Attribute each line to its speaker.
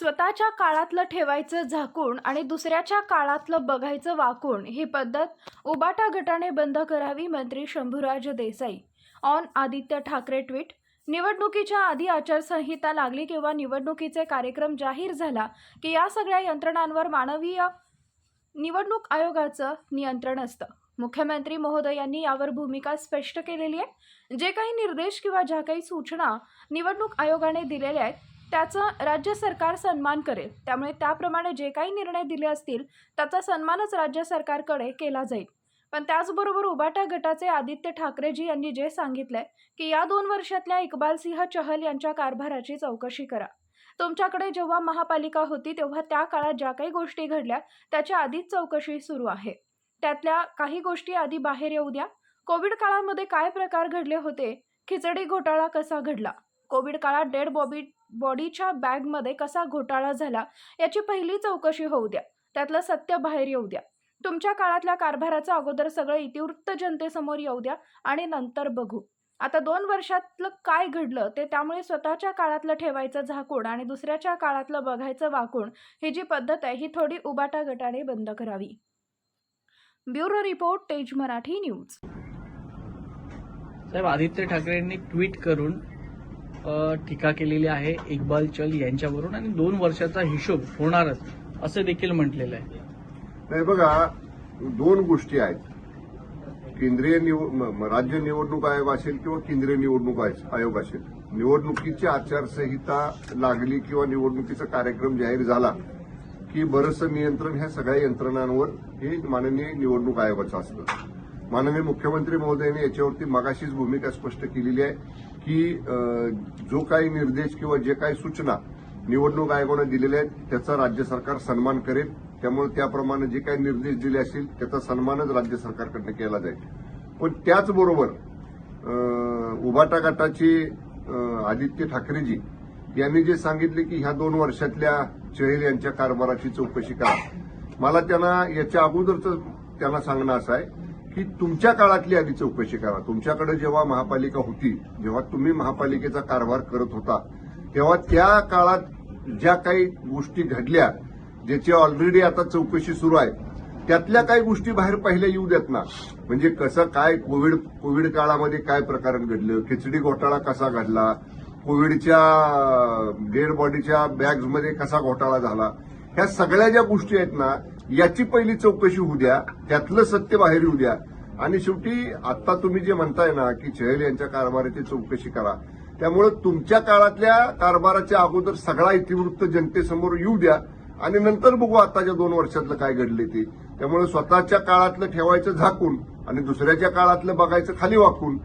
Speaker 1: स्वतःच्या काळातलं ठेवायचं झाकून आणि दुसऱ्याच्या काळातलं बघायचं वाकून ही पद्धत उबाटा गटाने बंद करावी मंत्री शंभूराज देसाई. ऑन आदित्य ठाकरे ट्विट निवडणुकीच्या आधी आचारसंहिता लागली किंवा निवडणुकीचे कार्यक्रम जाहीर झाला की या सगळ्या यंत्रणांवर मानवीय निवडणूक आयोगाचं नियंत्रण असतं. मुख्यमंत्री महोदयांनी यावर भूमिका स्पष्ट केलेली आहे. जे काही निर्देश किंवा ज्या काही सूचना निवडणूक आयोगाने दिलेल्या आहेत त्याचा राज्य सरकार सन्मान करेल. त्यामुळे त्याप्रमाणे जे काही निर्णय दिले असतील त्याचा सन्मानच राज्य सरकारकडे केला जाईल. पण त्याचबरोबर उबाटा गटाचे आदित्य ठाकरेजी यांनी जे सांगितलंय की या दोन वर्षातल्या इक्बालसिंह चहल यांच्या कारभाराची चौकशी करा. तुमच्याकडे जेव्हा महापालिका होती तेव्हा त्या काळात ज्या काही गोष्टी घडल्या त्याच्या आधीच चौकशी सुरू आहे. त्यातल्या काही गोष्टी आधी बाहेर येऊ द्या. कोविड काळामध्ये काय प्रकार घडले होते? खिचडी घोटाळा कसा घडला? कोविड काळात डेड बॉबी बॉडीच्या बॅगमध्ये कसा घोटाळा झाला याची पहिली चौकशी होऊ द्या. त्यातलं सत्य बाहेर येऊ द्या. तुमच्या काळातल्या कारभाराचं अगोदर सगळं इतिवृत्त जनतेसमोर येऊ द्या आणि नंतर बघू. आता दोन वर्षातलं काय घडलं ते त्यामुळे स्वतःच्या काळातलं ठेवायचं झाकून आणि दुसऱ्याच्या काळातलं बघायचं वाकून ही जी पद्धत आहे ही थोडी उबाटा गटाने बंद करावी. ब्युरो रिपोर्ट तेज मराठी न्यूज.
Speaker 2: साहेब आदित्य ठाकरेंनी ट्विट करून टीका केलेली आहे इक्बाल चल यांच्यावरून आणि दोन वर्षाचा हिशोब होणारच असं देखील म्हटलेलं आहे.
Speaker 3: नाही बघा दोन गोष्टी आहेत. केंद्रीय निव- राज्य निवडणूक आयोग असेल किंवा केंद्रीय निवडणूक आयोग असेल. निवडणुकीची आचारसंहिता लागली किंवा निवडणुकीचा कार्यक्रम जाहीर झाला की बरंचसं नियंत्रण ह्या सगळ्या यंत्रणांवर हे माननीय निवडणूक आयोगाचं असतं. माननीय मुख्यमंत्री महोदयांनी याच्यावरती मगाशीच भूमिका स्पष्ट केलेली आहे की जो काही निर्देश किंवा जे काही सूचना निवडणूक आयोगानं दिलेल्या आहेत त्याचा राज्य सरकार सन्मान करेल. त्यामुळे त्याप्रमाणे जे काही निर्देश दिले असतील त्याचा सन्मानच राज्य सरकारकडनं केला जाईल. पण त्याचबरोबर उभाटा गटाचे आदित्य ठाकरेजी यांनी जे सांगितले की ह्या दोन वर्षातल्या चहल यांच्या कारभाराची चौकशी करा. मला त्यांना याच्या अगोदरच त्यांना सांगणं असं आहे की तुमच्या काळातली आधी चौकशी करा. तुमच्याकडे जेव्हा महापालिका होती जेव्हा तुम्ही महापालिकेचा कारभार करत होता तेव्हा त्या काळात ज्या काही गोष्टी घडल्या ज्याची ऑलरेडी आता चौकशी सुरू आहे त्यातल्या काही गोष्टी बाहेर पहिल्या येऊ देत ना. म्हणजे कसं काय कोविड कोविड काळामध्ये काय प्रकरण घडलं खिचडी घोटाळा कसा घडला कोविडच्या डेड बॉडीच्या बॅग्समध्ये कसा घोटाळा झाला ह्या सगळ्या ज्या गोष्टी आहेत ना याची पहिली चौकशी होऊ द्या त्यातलं सत्य बाहेर येऊ द्या. आणि शेवटी आता तुम्ही जे म्हणताय ना की चहल यांच्या कारभाराची चौकशी करा. त्यामुळे तुमच्या काळातल्या कारभाराच्या अगोदर सगळा इतिवृत्त जनतेसमोर येऊ द्या. आणि नंतर बघू आताच्या दोन वर्षातलं काय घडले ते. त्यामुळे स्वतःच्या काळातलं ठेवायचं झाकून आणि दुसऱ्याच्या काळातलं बघायचं खाली वाकून.